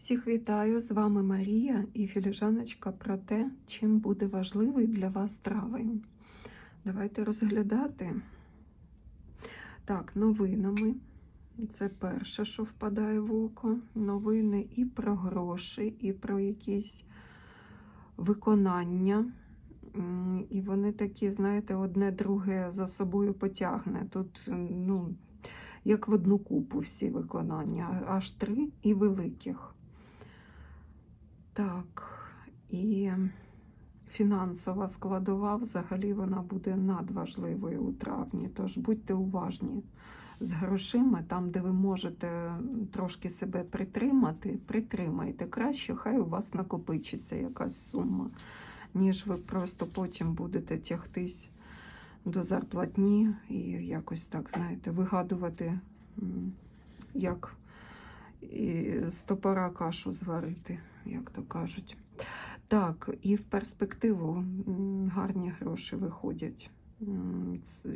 Всіх вітаю! З вами Марія і філіжаночка про те, чим буде важливий для вас травень. Давайте розглядати. Так, новинами. Це перше, що впадає в око. Новини і про гроші, і про якісь виконання. І вони такі, знаєте, одне друге за собою потягне. Тут, ну, як в одну купу всі виконання, аж три і великих. Так, і фінансова складова взагалі вона буде надважливою у травні. Тож будьте уважні з грошима, там, де ви можете трошки себе притримати, притримайте. Краще, хай у вас накопичиться якась сума, ніж ви просто потім будете тягтись до зарплатні і якось так, знаєте, вигадувати, як з топора кашу зварити, як то кажуть. Так, і в перспективу гарні гроші виходять.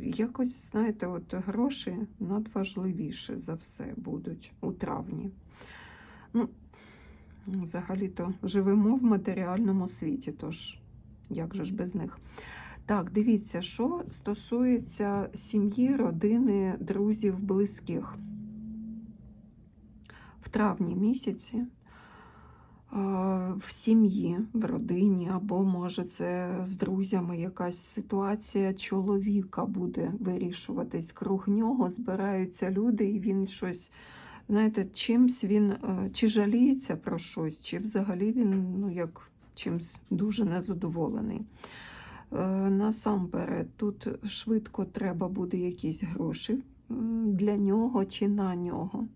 Якось, знаєте, от гроші надважливіше за все будуть у травні. Ну, взагалі-то живемо в матеріальному світі, тож як же ж без них? Так, дивіться, що стосується сім'ї, родини, друзів, близьких. В травні місяці в сім'ї, в родині, або, може, це з друзями якась ситуація чоловіка буде вирішуватись. Круг нього збираються люди, і він щось, знаєте, чимсь він е, чи жаліється про щось, чи взагалі він ну, як чимсь дуже незадоволений. Е, Насамперед, тут швидко треба буде якісь гроші для нього чи на нього.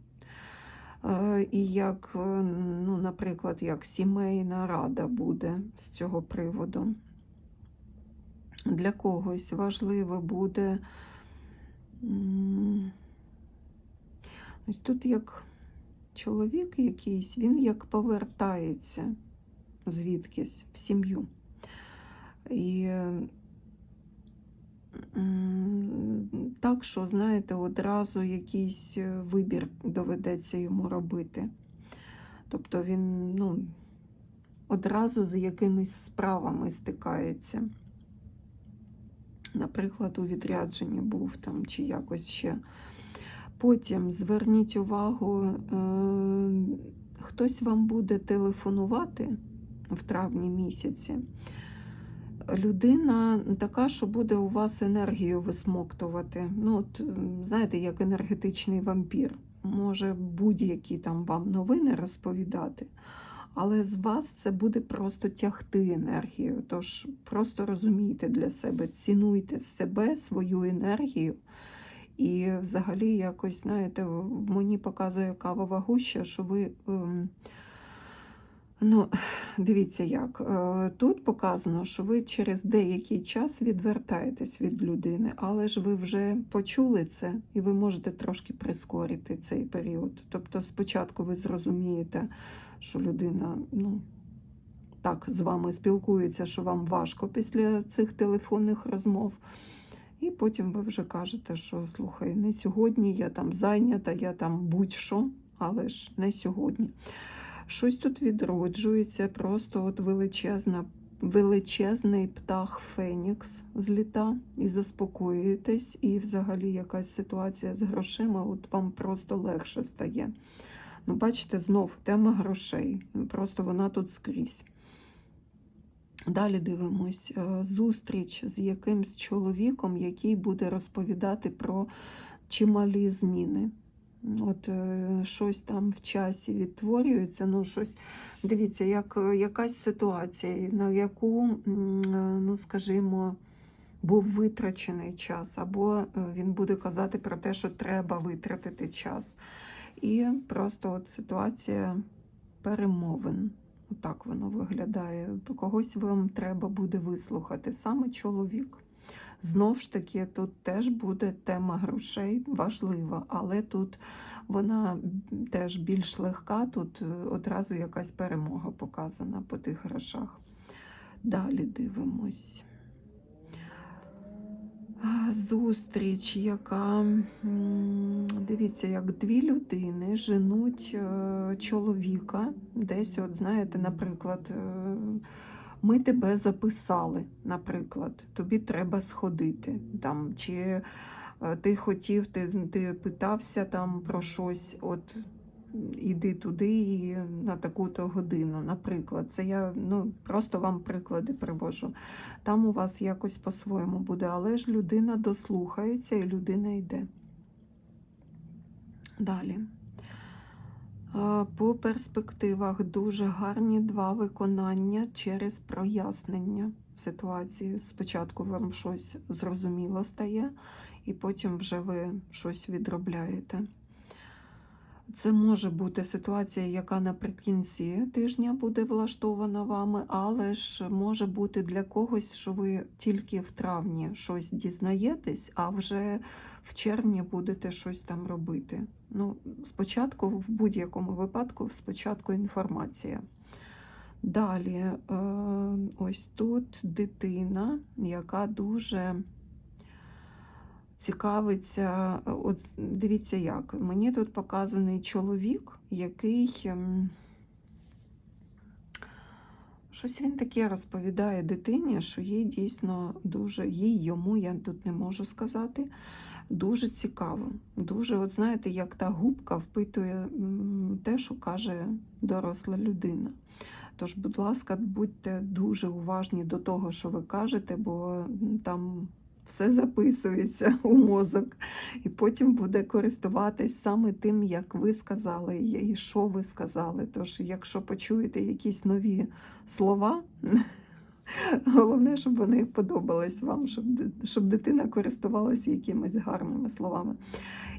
Е, І як, е, ну, наприклад, як сімейна рада буде з цього приводу. Для когось важливо буде. Ось тут як чоловік якийсь, він як повертається звідкись в сім'ю. І так, що, знаєте, одразу якийсь е, вибір доведеться йому робити. Тобто він ну, одразу з якимись справами стикається. Наприклад, у відрядженні був там чи якось ще. Потім зверніть увагу, е, хтось вам буде телефонувати в травні місяці. Людина така, що буде у вас енергію висмоктувати. Ну, от, знаєте, як енергетичний вампір. Може будь-які там вам новини розповідати, але з вас це буде просто тягти енергію. Тож просто розумійте для себе, цінуйте себе, свою енергію. І взагалі, якось, знаєте, мені показує кавова гуща, що ви. ем, Ну, дивіться як. Е, Тут показано, що ви через деякий час відвертаєтесь від людини, але ж ви вже почули це, і ви можете трошки прискорити цей період. Тобто, спочатку ви зрозумієте, що людина, ну, так з вами спілкується, що вам важко після цих телефонних розмов. І потім ви вже кажете, що слухай, не сьогодні, я там зайнята, я там будь-що, але ж не сьогодні. Щось тут відроджується, просто от величезна, величезний птах Фенікс зліта і заспокоюєтесь, і взагалі якась ситуація з грошима, от вам просто легше стає. Ну, бачите, знов тема грошей. Просто вона тут скрізь. Далі дивимось е, зустріч з якимсь чоловіком, який буде розповідати про чималі зміни. От е, щось там в часі відтворюється, ну щось, дивіться, як якась ситуація, на яку, е, ну скажімо, був витрачений час, або е, він буде казати про те, що треба витратити час. І просто от ситуація перемовин. Отак воно виглядає. Когось вам треба буде вислухати, саме чоловік. Знов ж таки, тут теж буде тема грошей важлива, але тут вона теж більш легка, тут е, одразу якась перемога показана по тих грошах. Далі дивимось. Зустріч, яка дивіться, як дві людини женуть е, чоловіка. Десь, от знаєте, наприклад, е, ми тебе записали, наприклад, тобі треба сходити. Там, чи е, ти хотів, ти, ти питався там про щось, от іди туди і на таку-то годину, наприклад. Це я ну, просто вам приклади привожу. Там у вас якось по-своєму буде, але ж людина дослухається і людина йде. Далі. По перспективах дуже гарні два виконання через прояснення ситуації. Спочатку вам щось зрозуміло стає, і потім вже ви щось відробляєте. Це може бути ситуація, яка наприкінці тижня буде влаштована вами, але ж може бути для когось, що ви тільки в травні щось дізнаєтесь, а вже в червні будете щось там робити. Ну, спочатку, в будь-якому випадку, спочатку інформація. Далі, е, ось тут дитина, яка дуже цікавиться. От дивіться, як мені тут показаний чоловік, який ем, щось він таке розповідає дитині, що їй дійсно дуже, їй йому, я тут не можу сказати. Дуже цікаво. Дуже, от знаєте, як та губка впитує те, що каже доросла людина. Тож, будь ласка, будьте дуже уважні до того, що ви кажете, бо там все записується у мозок, і потім буде користуватись саме тим, як ви сказали, і що ви сказали. Тож, якщо почуєте якісь нові слова, головне, щоб вони подобались вам, щоб, дитина користувалася якимись гарними словами.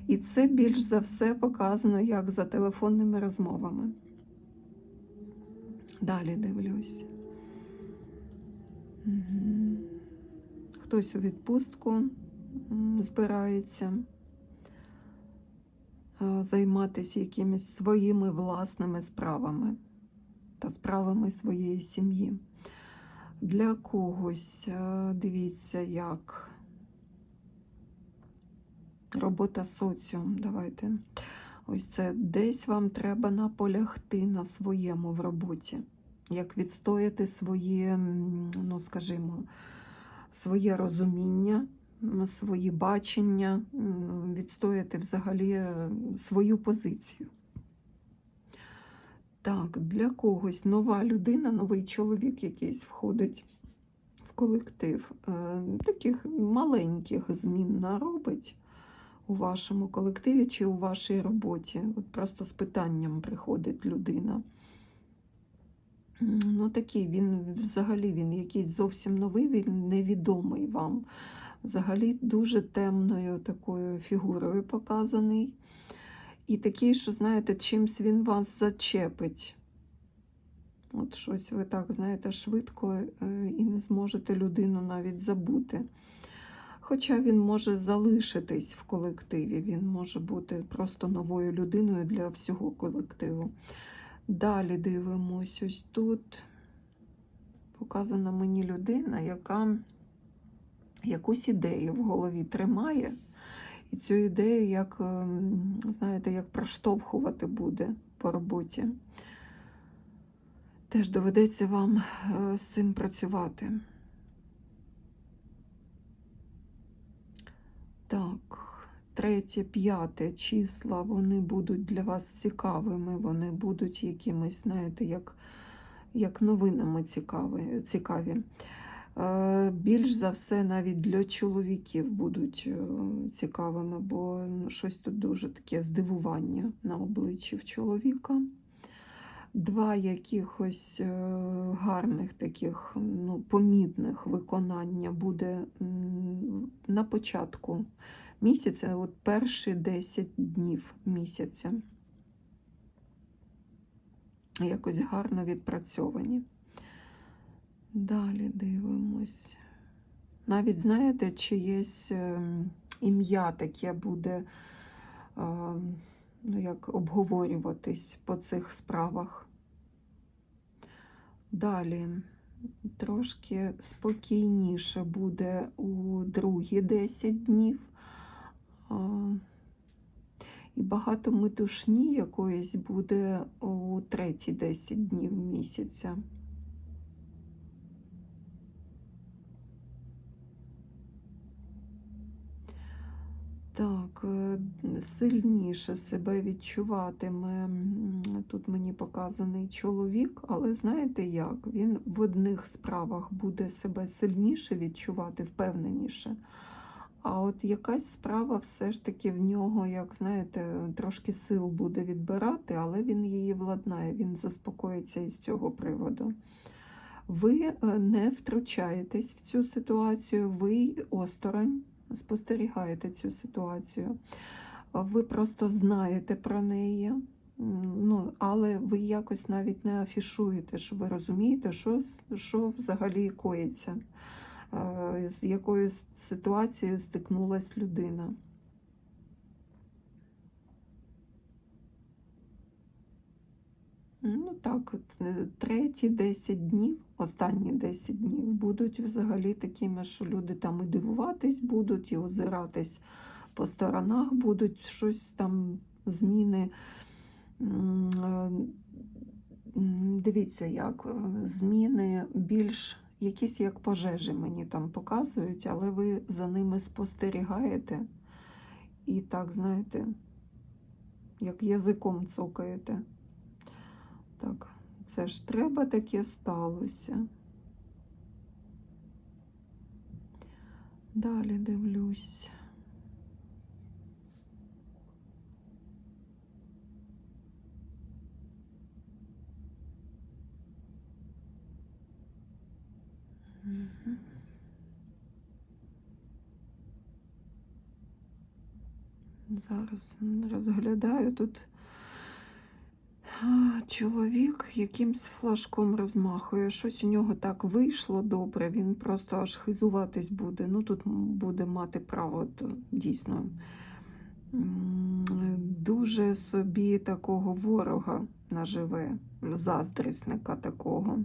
І це більш за все показано як за телефонними розмовами. Далі дивлюсь. Мгм. Хтось у відпустку збирається е, займатися якимись своїми власними справами та справами своєї сім'ї. Для когось, е, дивіться, як робота соціум. Давайте. Ось це десь вам треба наполягти на своєму в роботі. Як відстояти своє, м, ну скажімо, своє розуміння, свої бачення, відстояти взагалі е, свою позицію. Так, для когось нова людина, новий чоловік якийсь входить в колектив. Е, Таких маленьких змін наробить у вашому колективі чи у вашій роботі. От просто з питанням приходить людина. Ну, такий він взагалі він якийсь зовсім новий, він невідомий вам. Взагалі дуже темною такою фігурою показаний. І такий, що, знаєте, чимсь він вас зачепить. От щось ви так, знаєте, швидко е, і не зможете людину навіть забути. Хоча він може залишитись в колективі, він може бути просто новою людиною для всього колективу. Далі дивимось, ось тут показана мені людина, яка якусь ідею в голові тримає, і цю ідею, як, ем, знаєте, як проштовхувати буде по роботі. Теж доведеться вам е, з цим працювати. Так, третє, п'яте числа, вони будуть для вас цікавими, вони будуть якимись, знаєте, як, як новинами цікаві. цікаві. Е, Більш за все, навіть для чоловіків будуть е, цікавими, бо ну, щось тут дуже таке здивування на обличчі в чоловіка. Два якихось е, гарних таких ну, помітних виконання буде на початку місяця, от перші 10 днів місяця. Якось гарно відпрацьовані. Далі дивимось. Навіть знаєте, чиєсь ем, ім'я таке буде ем, ну, як обговорюватись по цих справах. Далі трошки спокійніше буде у другі 10 днів. І багато метушні якоїсь буде у треті 10 днів місяця. Так, е, сильніше себе відчуватиме. Тут мені показаний чоловік, але знаєте як? Він в одних справах буде себе сильніше відчувати, впевненіше. А от якась справа все ж таки в нього, як знаєте, трошки сил буде відбирати, але він її владнає, він заспокоїться із цього приводу. Ви е, не втручаєтесь в цю ситуацію, ви осторонь спостерігаєте цю ситуацію. Ви просто знаєте про неї, ну, але ви якось навіть не афішуєте, що ви розумієте, що, що взагалі коїться, з якою ситуацією стикнулась людина. Ну так, от, е, треті 10 днів, останні 10 днів будуть взагалі такими, що люди там і дивуватись будуть, і озиратись по сторонах, будуть щось там, зміни. Е, Дивіться, як е, зміни більш якісь як пожежі мені там показують, але ви за ними спостерігаєте і так, знаєте, як язиком цокаєте. Так, це ж треба таке сталося. Далі дивлюсь. Зараз розглядаю тут чоловік якимсь флажком розмахує. Щось у нього так вийшло добре, він просто аж хизуватись буде. Ну тут буде мати право, то дійсно. Дуже собі такого ворога наживе, заздрісника такого.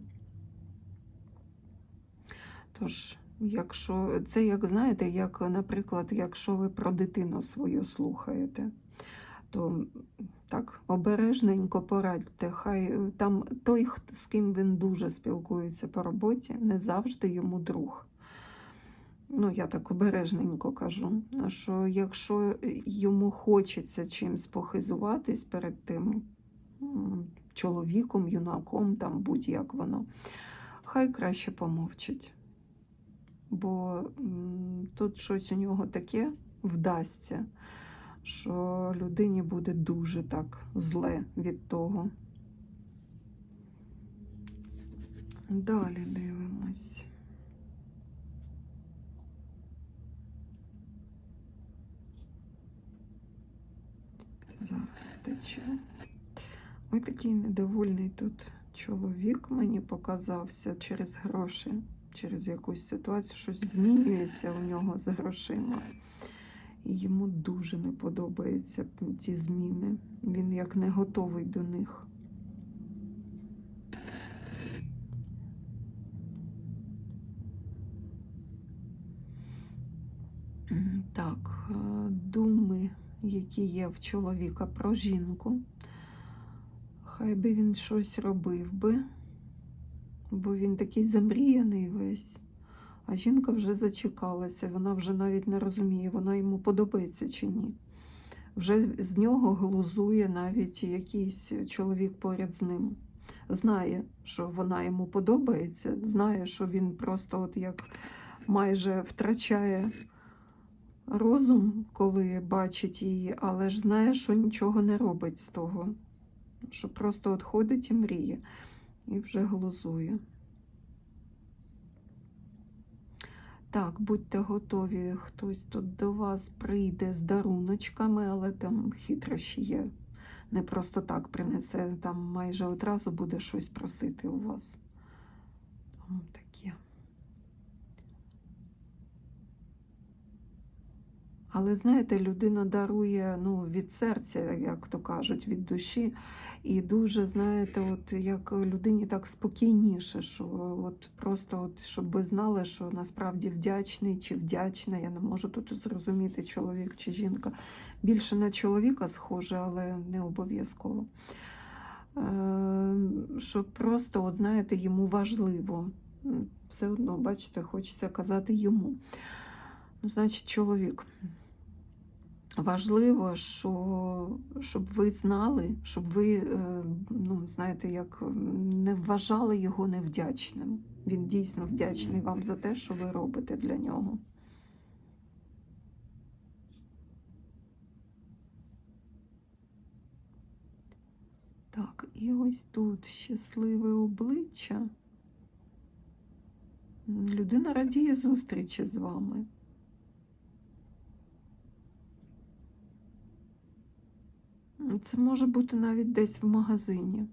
Тож, якщо це, як знаєте, як, наприклад, якщо ви про дитину свою слухаєте, то так обережненько порадьте. Хай е, там той, з ким він дуже спілкується по роботі, не завжди йому друг. Ну, я так обережненько кажу, що якщо йому хочеться чимсь похизуватись перед тим чоловіком, юнаком, там будь-як воно, хай краще помовчить. Бо тут щось у нього таке вдасться, що людині буде дуже так зле від того. Далі дивимось. Зараз тече. Ой, такий недовольний тут чоловік мені показався через гроші, через якусь ситуацію, щось змінюється у нього з грошима. І йому дуже не подобаються ці зміни. Він як не готовий до них. Так, е, думи, які є в чоловіка про жінку. Хай би він щось робив би, бо він такий замріяний весь. А жінка вже зачекалася, вона вже навіть не розуміє, вона йому подобається чи ні. Вже з нього глузує навіть якийсь чоловік поряд з ним. Знає, що вона йому подобається, знає, що він просто от як майже втрачає розум, коли бачить її, але ж знає, що нічого не робить з того, що просто от ходить і мріє, і вже глузує. Так, будьте готові, хтось тут до вас прийде з даруночками, але там хитрощі є. Не просто так принесе, там майже одразу буде щось просити у вас. Там таке. Але знаєте, людина дарує ну, від серця, як то кажуть, від душі. І дуже, знаєте, от як людині так спокійніше, що от просто, от, щоб ви знали, що насправді вдячний чи вдячна, я не можу тут зрозуміти, чоловік чи жінка. Більше на чоловіка схоже, але не обов'язково. Е, Що просто, от знаєте, йому важливо. Все одно, бачите, хочеться казати йому. Значить, чоловік. Важливо, що, щоб ви знали, щоб ви, е, ну, знаєте, як не вважали його невдячним. Він дійсно вдячний вам за те, що ви робите для нього. Так, і ось тут щасливе обличчя. Людина радіє зустрічі з вами. Це може бути навіть десь в магазині,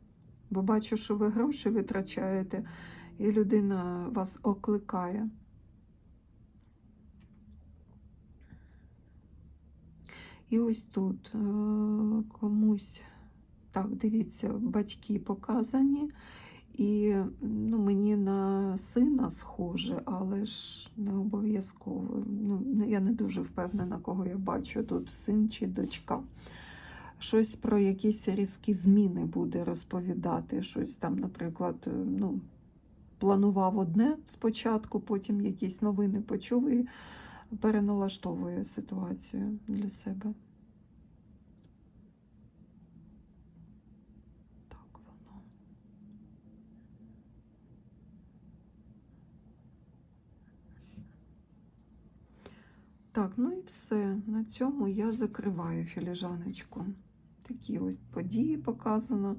бо бачу, що ви гроші витрачаєте, і людина вас окликає. І ось тут е, комусь, так, дивіться, батьки показані, і ну, мені на сина схоже, але ж не обов'язково. Ну, я не дуже впевнена, кого я бачу тут, син чи дочка щось про якісь різкі зміни буде розповідати. Щось там, наприклад, е, ну, планував одне спочатку, потім якісь новини почув і переналаштовує ситуацію для себе. Так ну і все. На цьому я закриваю філіжаночку. Такі ось події показано.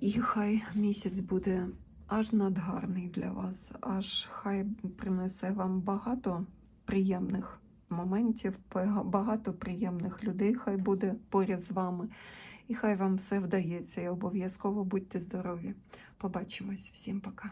І хай місяць буде аж надгарний для вас, аж хай принесе вам багато приємних моментів, багато приємних людей, хай буде поряд з вами. І хай вам все вдається. І обов'язково будьте здорові. Побачимось. Всім пока.